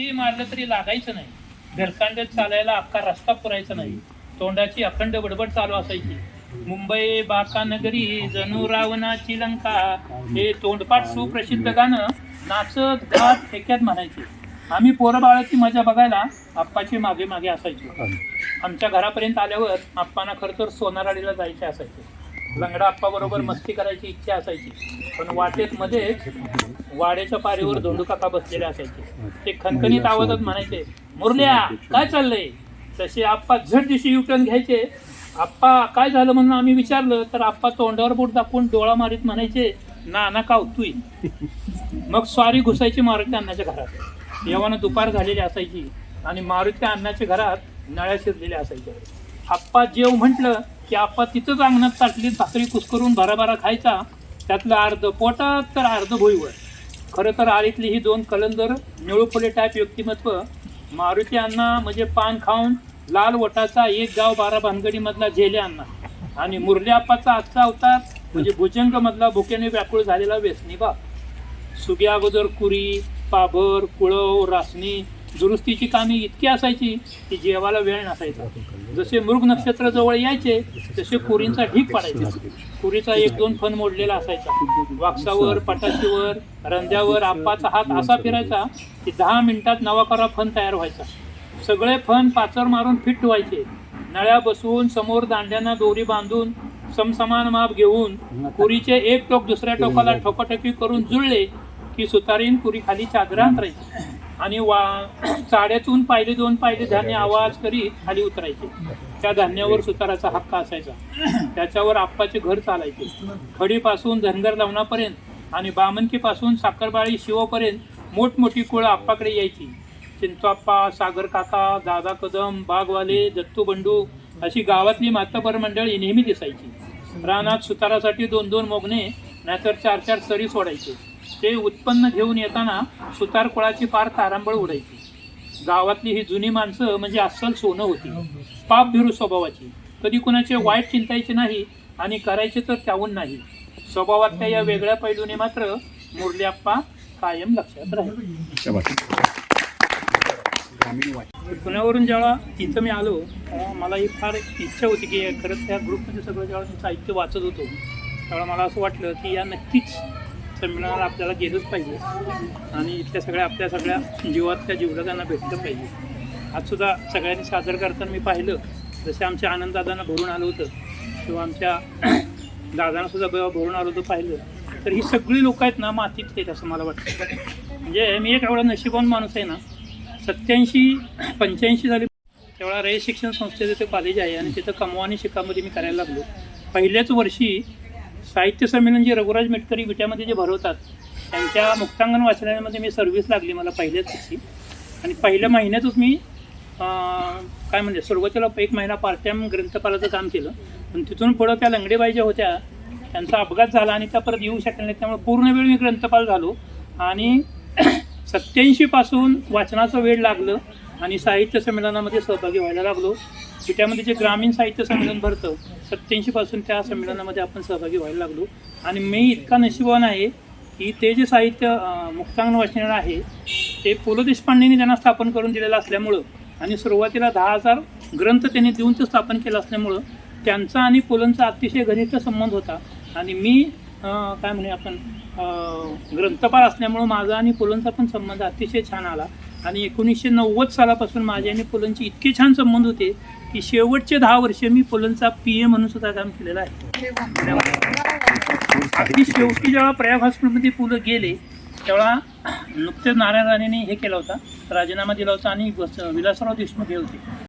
किती मारलं तरी लागायचं नाही. घरकांड्यात चालायला अख्खा रस्ता पुरायचा नाही. तोंडाची अखंड बडबड चालू असायची. मुंबई बाकानगरी जणू रावणाची लंका हे तोंडपाठ सुप्रसिद्ध गाणं नाचत गात ठेक्यात म्हणायचे. आम्ही पोरबाळाची मजा बघायला आप्पाचे मागे मागे असायचो. आमच्या घरापर्यंत आल्यावर आप्पांना खरं तर सोनाराडीला जायचे असायचे. लंगडा आप्पा बरोबर मस्ती करायची इच्छा असायची. पण वाटेत मध्ये वाड्याच्या पारीवर धोंडू काका बसलेले असायचे. ते खणखणीत आवाजात म्हणायचे मुरल्या काय चाललंय? तसे आप्पा झट दिवशी युटर्न घ्यायचे. आप्पा काय झालं म्हणून आम्ही विचारलं तर आप्पा तोंडावर बोट दाखवून डोळा मारीत म्हणायचे ना ना कावतुय मग स्वारी घुसायची मारुती अण्णाच्या घरात. येवानं दुपार झालेली असायची आणि मारुती अण्णाच्या घरात नळ्या शिरलेल्या असायच्या. आप्पा जेव म्हटलं की आप्पा तिथंच अंगणात ताटलीत भाकरी कुसकरून भराभरा खायचा. त्यातलं अर्ध पोटात तर अर्ध भुईवर. खरं तर आळीतली ही दोन कलंदर निळूफुले टाईप व्यक्तिमत्व. मारुती अण्णा म्हणजे पान खाऊन लाल वटाचा एक गाव बारा भानगडीमधला झेले अण्णा. आणि मुरल्याप्पाचा आप्पाचा आजचा अवतार म्हणजे भुजंग मधला भुकेने व्याकुळ झालेला व्यसनी बाप. सुग्या अगोदर कुरी पाभर कुळव रासणी दुरुस्तीची कामे इतकी असायची की जेवायला वेळ नसायचा. जसे मृग नक्षत्र जवळ यायचे तसे कुरींचा ढीक पाडायचे. कुरीचा एक दोन फण मोडलेला असायचा. वाक्सावर पटाशीवर रंध्यावर आप्पाचा हात असा फिरायचा की दहा मिनिटात नवाकारा फण तयार व्हायचा. सगळे फण पाचर मारून फिट व्हायचे नळ्या बसवून समोर दांड्यांना दोरी बांधून समसमान माप घेऊन कुरीचे एक टोक दुसऱ्या टोकाला ठोकाठोकी करून जुळले की सुतारीन कुरी खाली चादरा राहायची. आणि वा चाड्यातून पायले दोन पायले धान्य आवाज करीत खाली उतरायचे. त्या धान्यावर सुताराचा हक्क असायचा. त्याच्यावर आप्पाचे घर चालायचे. खडीपासून धनगर लावणापर्यंत आणि बामनकीपासून साखरबाळी शिवपर्यंत मोठमोठी कुळं आप्पाकडे यायची. चिंचाप्पा सागर काका दादा कदम बागवाले दत्तू बंडू अशी गावातली मातबर मंडळी नेहमी दिसायची. रानात सुतारासाठी दोन दोन मोगणे नाहीतर चार चार सरी सोडायचे. ते उत्पन्न घेऊन येताना सुतारकुळाची फार पार तारांबळ उडायची. गावातली ही जुनी माणसं म्हणजे अस्सल सोनं होती. पाप भिरू स्वभावाची. कधी कुणाचे वाईट चिंतायचे नाही आणि करायचे तर त्याहून नाही. स्वभावातल्या या वेगळ्या पैलूने मात्र मुरल्याप्पा कायम लक्षात राहील. पुण्यावरून जेव्हा तिथं मी आलो तेव्हा मला ही फार इच्छा होती की खरंच त्या ग्रुपमध्ये सगळं जेव्हा मी साहित्य वाचत होतो. त्यावेळा मला असं वाटलं की या नक्कीच संमेलनाला आपल्याला गेलंच पाहिजे. आणि इथल्या सगळ्या आपल्या सगळ्या जीवातल्या जीवलगांना भेटलं पाहिजे. आजसुद्धा सगळ्यांनी सादर करताना मी पाहिलं जसे आमच्या आनंददादांना भरून आलं होतं किंवा आमच्या दादांनासुद्धा भरून आलं होतं पाहिलं तर ही सगळी लोक आहेत ना मातीत आहेत असं मला वाटतं. म्हणजे मी एक एवढा नशिबान माणूस आहे ना सत्याऐंशी पंच्याऐंशी झाली तेवढा रयत शिक्षण संस्थेचं ते कॉलेज आहे आणि तिथं कमवानी शिकामध्ये मी करायला लागलो. पहिल्याच वर्षी साहित्य संमेलन जे रघुराज मेटकरी विट्यामध्ये जे भरवतात त्यांच्या मुक्तांगण वाचनालयामध्ये मी सर्व्हिस लागली मला पहिल्याच दिवशी. आणि पहिल्या महिन्यातच मी काय म्हणजे सुरुवातीला एक महिना पार्ट टाईम ग्रंथपालाचं काम केलं. पण तिथून पुढं त्या लंगडेबाई ज्या होत्या त्यांचा अपघात झाला आणि त्या परत येऊ शकल्या नाही त्यामुळे पूर्ण वेळ मी ग्रंथपाल झालो. आणि सत्याऐंशीपासून वाचनाचं वेळ लागलं आणि साहित्य संमेलनामध्ये सहभागी व्हायला लागलो. विट्यामध्ये जे ग्रामीण साहित्य संमेलन भरतं सत्याऐंशी पासून त्या संमेलनामध्ये आपण सहभागी व्हायला लागलो. आणि मी इतका नशिबवान आहे की ते जे साहित्य मुक्तांगण वाचणार आहे ते पु ल देशपांडेंनी त्यांना स्थापन करून दिलेलं असल्यामुळं आणि सुरुवातीला दहा हजार ग्रंथ त्यांनी देऊन ते स्थापन केलं असल्यामुळं त्यांचा आणि पुलंचा अतिशय घनिष्ठ संबंध होता. आणि मी काय म्हणे आपण ग्रंथपाल असल्यामुळं माझा आणि पुलंचा पण संबंध अतिशय छान आला. आणि एकोणीसशे नव्वद सालापासून माझे आणि पुलंचे इतके छान संबंध होते की शेवटचे दहा वर्ष मी पुलंचा पी ए म्हणून सुद्धा काम केलेलं आहे. अगदी शेवटी जेव्हा प्रयाग हॉस्पिटलमध्ये पुलं गेले तेव्हा नुकतेच नारायण राणेने हे केलं होता राजीनामा दिला होता आणि विलासराव देशमुख हे होते.